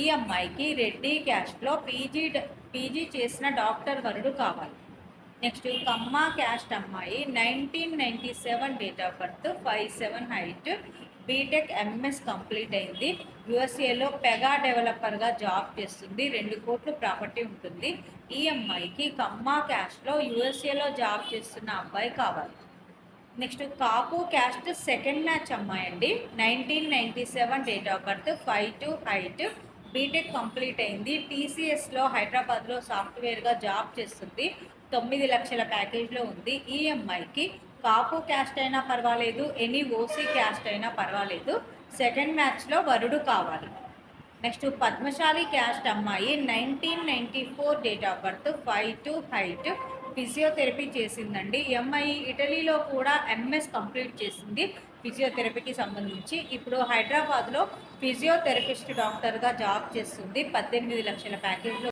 ఈ అమ్మాయికి రెడ్డి క్యాస్ట్లో పీజీ పీజీ చేసిన డాక్టర్ వరుడు కావాలి. నెక్స్ట్ కమ్మ క్యాస్ట్ అమ్మాయి nineteen ninety seven date of birth five seven height B Tech MS complete అయింది. యుఎస్ఏలో పెగా డెవలపర్గా జాబ్ చేస్తుంది. రెండు కోట్లు ప్రాపర్టీ ఉంటుంది. ఈ అమ్మాయికి కమ్మ క్యాస్ట్లో యుఎస్ఏలో జాబ్ చేస్తున్న అబ్బాయి కావాలి. Next Kapu caste second match అమ్మాయి అండి. Nineteen ninety seven date of birth five two height B Tech complete అయింది. టీసీఎస్లో హైదరాబాద్లో సాఫ్ట్వేర్గా జాబ్ చేస్తుంది. తొమ్మిది లక్షల ప్యాకేజ్లో ఉంది. ఈఎంఐకి కాపు క్యాస్ట్ అయినా పర్వాలేదు ఎనీ ఓసీ క్యాస్ట్ అయినా పర్వాలేదు. సెకండ్ మ్యాచ్లో వరుడు కావాలి. నెక్స్ట్ పద్మశాలి క్యాస్ట్ అమ్మాయి nineteen ninety four date of birth five two height physiotherapy చేసిందండి. ఎంఐ ఇటలీలో కూడా ఎంఎస్ కంప్లీట్ చేసింది ఫిజియోథెరపీకి సంబంధించి. ఇప్పుడు హైదరాబాద్లో ఫిజియోథెరపిస్ట్ డాక్టర్గా జాబ్ చేస్తుంది. పద్దెనిమిది లక్షల ప్యాకేజ్లో